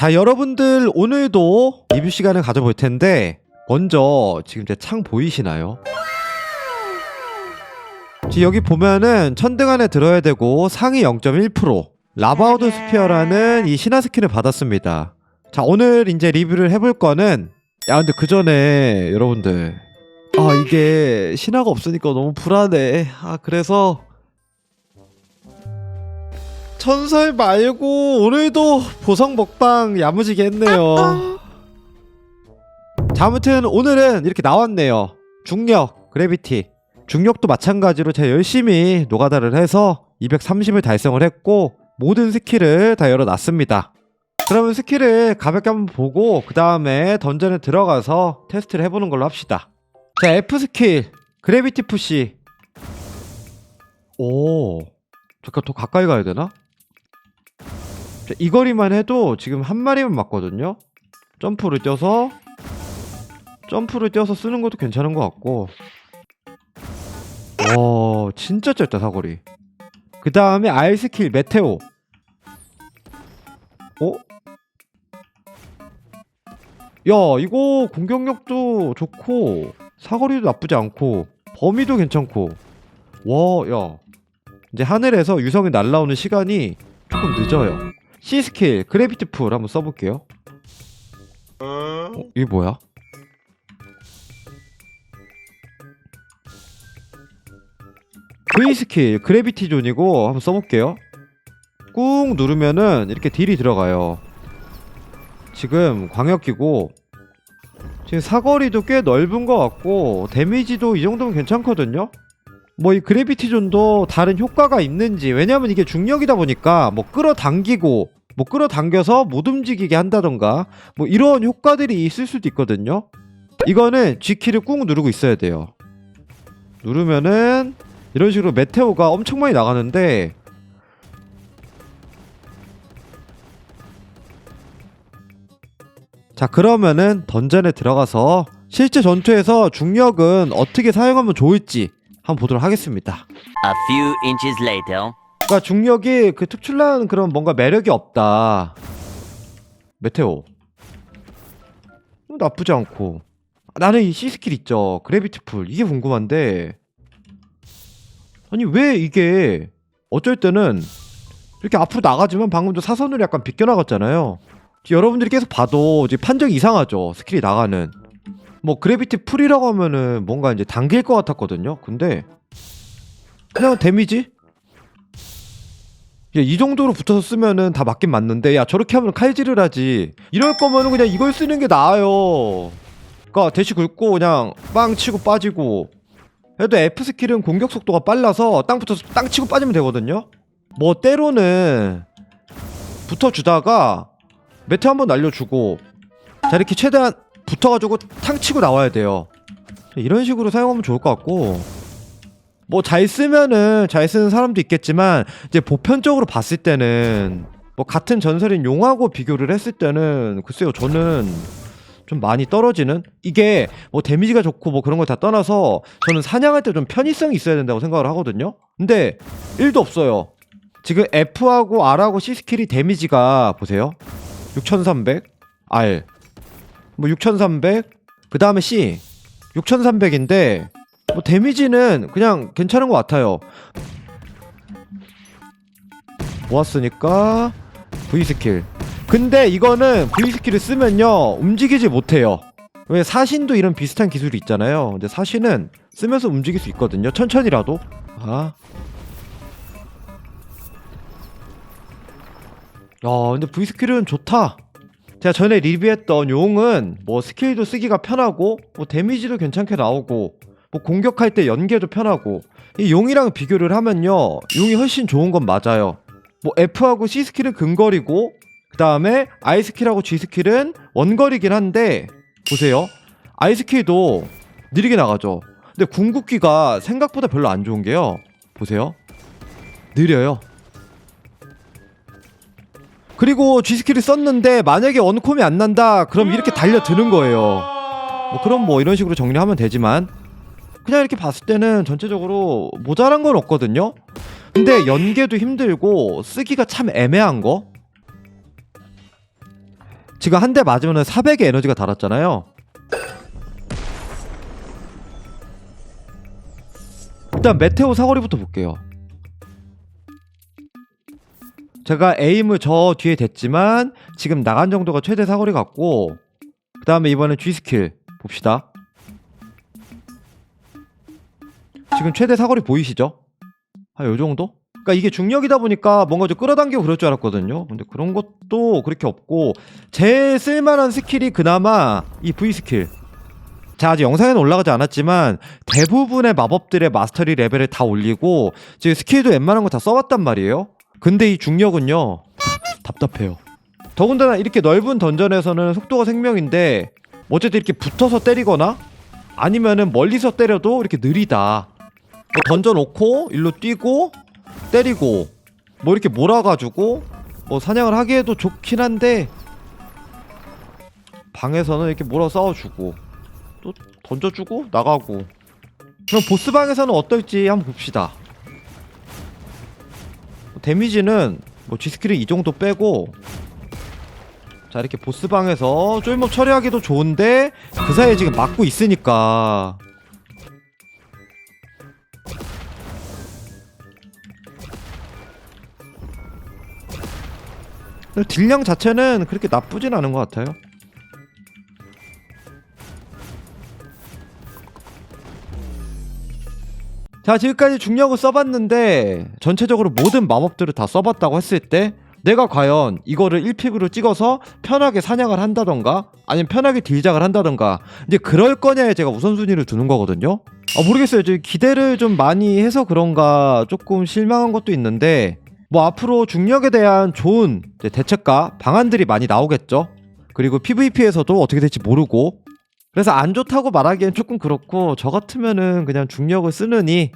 자, 여러분들 오늘도 리뷰 시간을 가져볼 텐데 먼저 지금 제 창 보이시나요? 지금 여기 보면은 천등 안에 들어야 되고 상위 0.1% 라바우드 스피어라는 이 신화 스킨을 받았습니다. 자, 오늘 이제 리뷰를 해볼 거는 야, 근데 그 전에 여러분들 아, 이게 신화가 없으니까 너무 불안해. 아, 그래서 전설 말고 오늘도 보성 먹방 야무지게 했네요. 자, 아무튼 오늘은 이렇게 나왔네요. 중력, 그래비티. 중력도 마찬가지로 제가 열심히 노가다를 해서 230을 달성을 했고 모든 스킬을 다 열어놨습니다. 그러면 스킬을 가볍게 한번 보고 그 다음에 던전에 들어가서 테스트를 해보는 걸로 합시다. 자, F 스킬, 그래비티 푸시. 오, 잠깐 더 가까이 가야 되나? 자, 이 거리만 해도 지금 한 마리만 맞거든요. 점프를 뛰어서 점프를 뛰어서 쓰는 것도 괜찮은 것 같고. 와, 진짜 짧다 사거리. 그 다음에 R 스킬 메테오. 어? 야, 이거 공격력도 좋고 사거리도 나쁘지 않고 범위도 괜찮고. 와, 야. 이제 하늘에서 유성이 날라오는 시간이 조금 늦어요. C 스킬 그래비티 풀 한번 써볼게요. 어, 이게 뭐야? V 스킬 그래비티 존이고 한번 써볼게요. 꾹 누르면은 이렇게 딜이 들어가요. 지금 광역기고 지금 사거리도 꽤 넓은 것 같고 데미지도 이 정도면 괜찮거든요. 뭐 이 그래비티 존도 다른 효과가 있는지 왜냐면 이게 중력이다 보니까 뭐 끌어당기고 뭐 끌어당겨서 못 움직이게 한다던가 뭐 이런 효과들이 있을 수도 있거든요. 이거는 G키를 꾹 누르고 있어야 돼요. 누르면은 이런 식으로 메테오가 엄청 많이 나가는데 자 그러면은 던전에 들어가서 실제 전투에서 중력은 어떻게 사용하면 좋을지 한번 보도록 하겠습니다. A few inches later. 그러니까 중력이 그 특출난 그런 뭔가 매력이 없다. 메테오. 어, 나쁘지 않고. 나는 이 C 스킬 있죠. 그래비티 풀. 이게 궁금한데. 아니 왜 이게 어쩔 때는 이렇게 앞으로 나가지만 방금도 사선으로 약간 비껴나갔잖아요. 여러분들이 계속 봐도 이제 판정이 이상하죠. 스킬이 나가는. 뭐 그래비티 풀이라고 하면은 뭔가 이제 당길 것 같았거든요. 근데 그냥 데미지? 야, 이 정도로 붙어서 쓰면은 다 맞긴 맞는데 야 저렇게 하면 칼질을 하지. 이럴 거면은 그냥 이걸 쓰는 게 나아요. 그니까 대시 긁고 그냥 빵 치고 빠지고. 그래도 F 스킬은 공격 속도가 빨라서 땅 붙어서 땅 치고 빠지면 되거든요. 뭐 때로는 붙어주다가 매트 한번 날려주고. 자 이렇게 최대한 붙어가지고 탕 치고 나와야 돼요. 이런 식으로 사용하면 좋을 것 같고. 뭐 잘 쓰면은 잘 쓰는 사람도 있겠지만 이제 보편적으로 봤을 때는 뭐 같은 전설인 용하고 비교를 했을 때는 글쎄요 저는 좀 많이 떨어지는 이게 뭐 데미지가 좋고 뭐 그런 걸 다 떠나서 저는 사냥할 때 좀 편의성이 있어야 된다고 생각을 하거든요. 근데 1도 없어요. 지금 F하고 R하고 C 스킬이 데미지가 보세요. 6300 R 뭐 6300 그 다음에 C 6300인데 뭐 데미지는 그냥 괜찮은 것 같아요. 모았으니까 V 스킬. 근데 이거는 V 스킬을 쓰면요 움직이지 못해요. 왜 사신도 이런 비슷한 기술이 있잖아요. 근데 사신은 쓰면서 움직일 수 있거든요. 천천히라도. 아. 야, 근데 V 스킬은 좋다. 제가 전에 리뷰했던 용은 뭐 스킬도 쓰기가 편하고 뭐 데미지도 괜찮게 나오고 뭐 공격할 때 연계도 편하고 이 용이랑 비교를 하면요. 용이 훨씬 좋은 건 맞아요. 뭐 F하고 C 스킬은 근거리고 그 다음에 I 스킬하고 G 스킬은 원거리긴 한데 보세요. I 스킬도 느리게 나가죠. 근데 궁극기가 생각보다 별로 안 좋은 게요. 보세요. 느려요 그리고 G 스킬을 썼는데 만약에 원콤이 안 난다 그럼 이렇게 달려드는 거예요 뭐 그럼 뭐 이런 식으로 정리하면 되지만 그냥 이렇게 봤을 때는 전체적으로 모자란 건 없거든요. 근데 연계도 힘들고 쓰기가 참 애매한 거. 지금 한 대 맞으면 400의 에너지가 달았잖아요. 일단 메테오 사거리부터 볼게요. 제가 에임을 저 뒤에 댔지만 지금 나간 정도가 최대 사거리 같고 그 다음에 이번엔 G 스킬 봅시다. 지금 최대 사거리 보이시죠? 한 요 정도? 그러니까 이게 중력이다 보니까 뭔가 좀 끌어당기고 그럴 줄 알았거든요. 근데 그런 것도 그렇게 없고 제일 쓸만한 스킬이 그나마 이 V 스킬. 자 아직 영상에는 올라가지 않았지만 대부분의 마법들의 마스터리 레벨을 다 올리고 지금 스킬도 웬만한 거 다 써봤단 말이에요. 근데 이 중력은요 답답해요. 더군다나 이렇게 넓은 던전에서는 속도가 생명인데 어쨌든 이렇게 붙어서 때리거나 아니면은 멀리서 때려도 이렇게 느리다. 뭐 던져놓고 일로 뛰고 때리고 뭐 이렇게 몰아가지고 뭐 사냥을 하기에도 좋긴 한데 방에서는 이렇게 몰아 싸워주고 또 던져주고 나가고 그럼 보스 방에서는 어떨지 한번 봅시다. 데미지는 뭐 G스킬은 이 정도 빼고 자 이렇게 보스 방에서 쫄목 처리하기도 좋은데 그 사이에 지금 막고 있으니까 딜량 자체는 그렇게 나쁘진 않은 것 같아요. 자 지금까지 중력을 써봤는데 전체적으로 모든 마법들을 다 써봤다고 했을 때 내가 과연 이거를 1픽으로 찍어서 편하게 사냥을 한다던가 아니면 편하게 딜작을 한다던가 이제 그럴 거냐에 제가 우선순위를 두는 거거든요. 아 모르겠어요. 저 기대를 좀 많이 해서 그런가 조금 실망한 것도 있는데 뭐 앞으로 중력에 대한 좋은 대책과 방안들이 많이 나오겠죠. 그리고 PVP에서도 어떻게 될지 모르고 그래서 안 좋다고 말하기엔 조금 그렇고 저 같으면은 그냥 중력을 쓰느니